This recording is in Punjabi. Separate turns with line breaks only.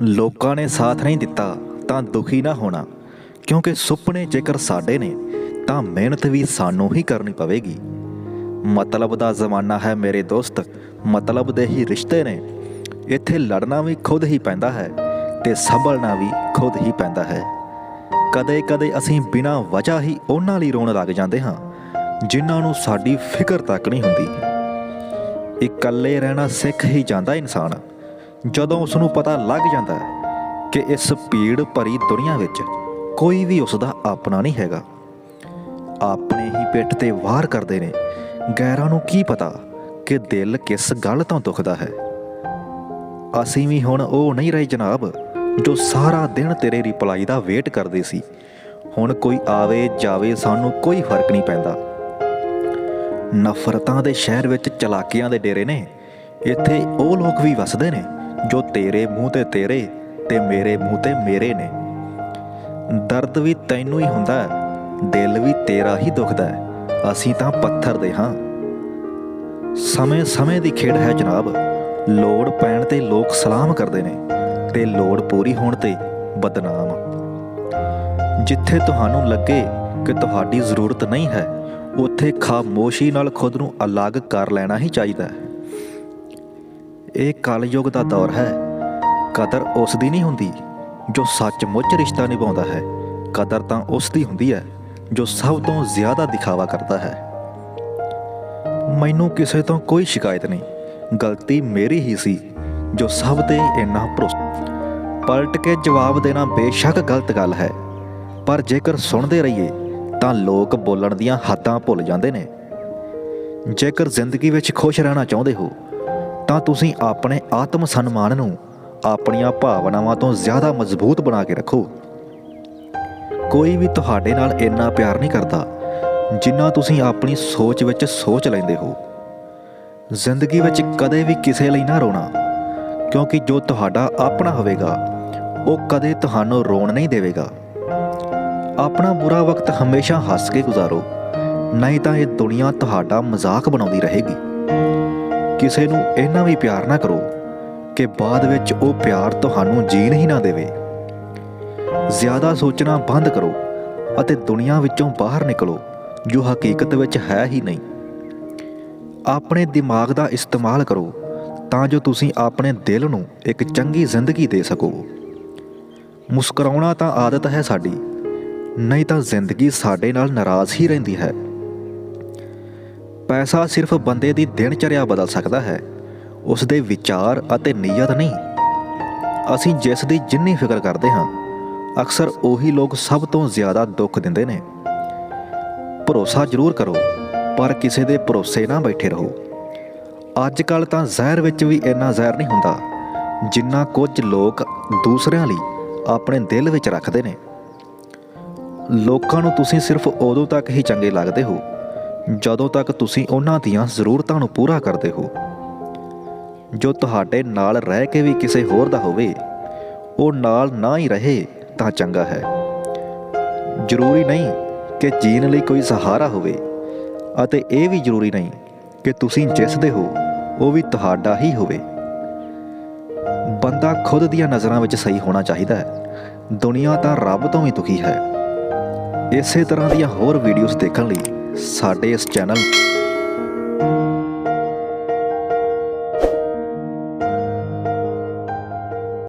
ਲੋਕਾਂ ਨੇ ਸਾਥ ਨਹੀਂ ਦਿੱਤਾ, ਤਾਂ ਦੁਖੀ ਨਾ ਹੋਣਾ। ਕਿਉਂਕਿ ਸੁਪਨੇ ਜੇਕਰ ਸਾਡੇ ਨੇ, ਤਾਂ ਮਿਹਨਤ ਵੀ ਸਾਨੂੰ ਹੀ ਕਰਨੀ ਪਵੇਗੀ। ਮਤਲਬ ਦਾ ਜ਼ਮਾਨਾ ਹੈ ਮੇਰੇ ਦੋਸਤ, ਮਤਲਬ ਦੇ ਹੀ ਰਿਸ਼ਤੇ ਨੇ। ਇੱਥੇ ਲੜਨਾ ਵੀ ਖੁਦ ਹੀ ਪੈਂਦਾ ਹੈ ਤੇ ਸੰਭਲਣਾ ਵੀ ਖੁਦ ਹੀ ਪੈਂਦਾ ਹੈ। ਕਦੇ-ਕਦੇ ਅਸੀਂ ਬਿਨਾਂ ਵਜ੍ਹਾ ਹੀ ਉਹਨਾਂ ਲਈ ਰੋਣ ਲੱਗ ਜਾਂਦੇ ਹਾਂ, ਜਿਨ੍ਹਾਂ ਨੂੰ ਸਾਡੀ ਫਿਕਰ ਤੱਕ ਨਹੀਂ ਹੁੰਦੀ। ਇਕੱਲੇ ਰਹਿਣਾ ਸਿੱਖ ਹੀ ਜਾਂਦਾ ਇਨਸਾਨ। ਜਦੋਂ ਉਸ ਨੂੰ ਪਤਾ ਲੱਗ ਜਾਂਦਾ ਕਿ ਇਸ ਭੀੜ ਭਰੀ ਦੁਨੀਆ ਵਿੱਚ ਕੋਈ ਵੀ ਉਸ ਦਾ ਆਪਣਾ ਨਹੀਂ ਹੈਗਾ। ਆਪਣੇ ਹੀ ਪਿੱਠ ਤੇ ਵਾਰ ਕਰਦੇ ਨੇ। ਗੈਰਾਂ ਨੂੰ ਕੀ ਪਤਾ ਕਿ ਦਿਲ ਕਿਸ ਗੱਲ ਤੋਂ ਦੁਖਦਾ ਹੈ। ਅਸੀਂ ਵੀ ਹੁਣ ਉਹ ਨਹੀਂ ਰਹੇ ਜਨਾਬ, ਜੋ ਸਾਰਾ ਦਿਨ ਤੇਰੇ ਰਿਪਲਾਈ ਦਾ ਵੇਟ ਕਰਦੇ ਸੀ। ਹੁਣ ਕੋਈ ਆਵੇ ਜਾਵੇ ਸਾਨੂੰ ਕੋਈ ਫ਼ਰਕ ਨਹੀਂ ਪੈਂਦਾ। ਨਫ਼ਰਤਾਂ ਦੇ ਸ਼ਹਿਰ ਵਿੱਚ ਚਲਾਕੀਆਂ ਦੇ ਡੇਰੇ ਨੇ। ਇੱਥੇ ਉਹ ਲੋਕ ਵੀ ਵਸਦੇ ਨੇ। ਜੋ ਤੇਰੇ ਮੂੰਹ ਤੇ ਤੇਰੇ ਤੇ ਮੇਰੇ ਮੂੰਹ ਤੇ ਮੇਰੇ ਨੇ। ਦਰਦ ਵੀ ਤੈਨੂੰ ਹੀ ਹੁੰਦਾ ਹੈ, ਦਿਲ ਵੀ ਤੇਰਾ ਹੀ ਦੁਖਦਾ ਹੈ। ਅਸੀਂ ਤਾਂ ਪੱਥਰ ਦੇ ਹਾਂ। ਸਮੇਂ ਸਮੇਂ ਦੀ ਖੇਡ ਹੈ ਜਨਾਬ। ਲੋੜ ਪੈਣ ਤੇ ਲੋਕ ਸਲਾਮ ਕਰਦੇ ਨੇ ਤੇ ਲੋੜ ਪੂਰੀ ਹੋਣ ਤੇ ਬਦਨਾਮ। ਜਿੱਥੇ ਤੁਹਾਨੂੰ ਲੱਗੇ ਕਿ ਤੁਹਾਡੀ ਜ਼ਰੂਰਤ ਨਹੀਂ ਹੈ, ਉੱਥੇ ਖਾਮੋਸ਼ੀ ਨਾਲ ਖੁਦ ਨੂੰ ਅਲੱਗ ਕਰ ਲੈਣਾ ਹੀ ਚਾਹੀਦਾ ਹੈ। ਇਹ ਕਲਯੁਗ ਦਾ ਦੌਰ ਹੈ। ਕਦਰ ਉਸ ਦੀ ਨਹੀਂ ਹੁੰਦੀ, ਜੋ ਸੱਚਮੁੱਚ ਰਿਸ਼ਤਾ ਨਿਭਾਉਂਦਾ ਹੈ। ਕਦਰ ਤਾਂ ਉਸ ਦੀ ਹੁੰਦੀ ਹੈ, ਜੋ ਸਭ ਤੋਂ ਜ਼ਿਆਦਾ ਦਿਖਾਵਾ ਕਰਦਾ ਹੈ। ਮੈਨੂੰ ਕਿਸੇ ਤੋਂ ਕੋਈ ਸ਼ਿਕਾਇਤ ਨਹੀਂ। ਗਲਤੀ ਮੇਰੀ ਹੀ ਸੀ, ਜੋ ਸਭ ਤੇ ਇੰਨਾ ਭਰੋਸਾ ਪਲਟ ਕੇ ਜਵਾਬ ਦੇਣਾ ਬੇਸ਼ੱਕ ਗਲਤ ਗੱਲ ਹੈ। ਪਰ ਜੇਕਰ ਸੁਣਦੇ ਰਹੀਏ, ਤਾਂ ਲੋਕ ਬੋਲਣ ਦੀਆਂ ਹੱਦਾਂ ਭੁੱਲ ਜਾਂਦੇ ਨੇ। ਜੇਕਰ ਜ਼ਿੰਦਗੀ ਵਿੱਚ ਖੁਸ਼ ਰਹਿਣਾ ਚਾਹੁੰਦੇ ਹੋ ਤਾਂ ਤੁਸੀਂ ਆਪਣੇ ਆਤਮ ਸਨਮਾਨ ਨੂੰ ਆਪਣੀਆਂ ਭਾਵਨਾਵਾਂ ਤੋਂ ਜ਼ਿਆਦਾ ਮਜ਼ਬੂਤ ਬਣਾ ਕੇ ਰੱਖੋ। ਕੋਈ ਵੀ ਤੁਹਾਡੇ ਨਾਲ ਇੰਨਾ ਪਿਆਰ ਨਹੀਂ ਕਰਦਾ, ਜਿੰਨਾ ਤੁਸੀਂ ਆਪਣੀ ਸੋਚ ਵਿੱਚ ਸੋਚ ਲੈਂਦੇ ਹੋ। ਜ਼ਿੰਦਗੀ ਵਿੱਚ ਕਦੇ ਵੀ ਕਿਸੇ ਲਈ ਨਾ ਰੋਣਾ, ਕਿਉਂਕਿ ਜੋ ਤੁਹਾਡਾ ਆਪਣਾ ਹੋਵੇਗਾ, ਉਹ ਕਦੇ ਤੁਹਾਨੂੰ ਰੋਣ ਨਹੀਂ ਦੇਵੇਗਾ। ਆਪਣਾ ਬੁਰਾ ਵਕਤ ਹਮੇਸ਼ਾ ਹੱਸ ਕੇ ਗੁਜ਼ਾਰੋ, ਨਹੀਂ ਤਾਂ ਇਹ ਦੁਨੀਆ ਤੁਹਾਡਾ ਮਜ਼ਾਕ ਬਣਾਉਂਦੀ ਰਹੇਗੀ। ਕਿਸੇ ਨੂੰ ਇੰਨਾ ਵੀ ਪਿਆਰ ਨਾ ਕਰੋ ਕਿ ਬਾਅਦ ਵਿੱਚ ਉਹ ਪਿਆਰ ਤੁਹਾਨੂੰ ਜੀਣ ਹੀ ਨਾ ਦੇਵੇ। ਜ਼ਿਆਦਾ ਸੋਚਣਾ ਬੰਦ ਕਰੋ ਅਤੇ ਦੁਨੀਆ ਵਿੱਚੋਂ ਬਾਹਰ ਨਿਕਲੋ, ਜੋ ਹਕੀਕਤ ਵਿੱਚ ਹੈ ਹੀ ਨਹੀਂ। ਆਪਣੇ ਦਿਮਾਗ ਦਾ ਇਸਤੇਮਾਲ ਕਰੋ ਤਾਂ ਜੋ ਤੁਸੀਂ ਆਪਣੇ ਦਿਲ ਨੂੰ ਇੱਕ ਚੰਗੀ ਜ਼ਿੰਦਗੀ ਦੇ ਸਕੋ। ਮੁਸਕਰਾਉਣਾ ਤਾਂ ਆਦਤ ਹੈ ਸਾਡੀ, ਨਹੀਂ ਤਾਂ ਜ਼ਿੰਦਗੀ ਸਾਡੇ ਨਾਲ ਨਾਰਾਜ਼ ਹੀ ਰਹਿੰਦੀ ਹੈ। ਪੈਸਾ ਸਿਰਫ ਬੰਦੇ ਦੀ ਦਿਨਚਰਿਆ ਬਦਲ ਸਕਦਾ ਹੈ। ਉਸ ਦੇ ਵਿਚਾਰ ਅਤੇ ਨੀਅਤ ਨਹੀਂ। ਅਸੀਂ ਜਿਸ ਦੀ ਜਿੰਨੀ ਫਿਕਰ ਕਰਦੇ ਹਾਂ, ਅਕਸਰ ਉਹੀ ਲੋਕ ਸਭ ਤੋਂ ਜ਼ਿਆਦਾ ਦੁੱਖ ਦਿੰਦੇ ਨੇ। ਭਰੋਸਾ ਜ਼ਰੂਰ ਕਰੋ, ਪਰ ਕਿਸੇ ਦੇ ਭਰੋਸੇ ਨਾ ਬੈਠੇ ਰਹੋ। ਅੱਜ ਕੱਲ ਤਾਂ ਜ਼ਹਿਰ ਵਿੱਚ ਵੀ ਇੰਨਾ ਜ਼ਹਿਰ ਨਹੀਂ ਹੁੰਦਾ, ਜਿੰਨਾ ਕੁਝ ਲੋਕ ਦੂਸਰਿਆਂ ਲਈ ਆਪਣੇ ਦਿਲ ਵਿੱਚ ਰੱਖਦੇ ਨੇ। ਲੋਕਾਂ ਨੂੰ ਤੁਸੀਂ ਸਿਰਫ ਉਦੋਂ ਤੱਕ ਹੀ ਚੰਗੇ ਲੱਗਦੇ ਹੋ ਜਦੋਂ ਤੱਕ ਤੁਸੀਂ ਉਹਨਾਂ ਦੀਆਂ ਜ਼ਰੂਰਤਾਂ ਨੂੰ ਪੂਰਾ ਕਰਦੇ ਹੋ। ਜੋ ਤੁਹਾਡੇ ਨਾਲ ਰਹਿ ਕੇ ਵੀ ਕਿਸੇ ਹੋਰ ਦਾ ਹੋਵੇ, ਉਹ ਨਾਲ ਨਾ ਹੀ ਰਹੇ ਤਾਂ ਚੰਗਾ ਹੈ। ਜ਼ਰੂਰੀ ਨਹੀਂ ਕਿ ਜੀਣ ਲਈ ਕੋਈ ਸਹਾਰਾ ਹੋਵੇ, ਅਤੇ ਇਹ ਵੀ ਜ਼ਰੂਰੀ ਨਹੀਂ ਕਿ ਤੁਸੀਂ ਜਿਸ ਦੇ ਹੋ, ਉਹ ਵੀ ਤੁਹਾਡਾ ਹੀ ਹੋਵੇ। ਬੰਦਾ ਖੁਦ ਦੀਆਂ ਨਜ਼ਰਾਂ ਵਿੱਚ ਸਹੀ ਹੋਣਾ ਚਾਹੀਦਾ ਹੈ। ਦੁਨੀਆ ਤਾਂ ਰੱਬ ਤੋਂ ਵੀ ਦੁਖੀ ਹੈ। ਇਸੇ ਤਰ੍ਹਾਂ ਦੀਆਂ ਹੋਰ ਵੀਡੀਓਜ਼ ਦੇਖਣ ਲਈ ਸਾਡੇ ਇਸ ਚੈਨਲ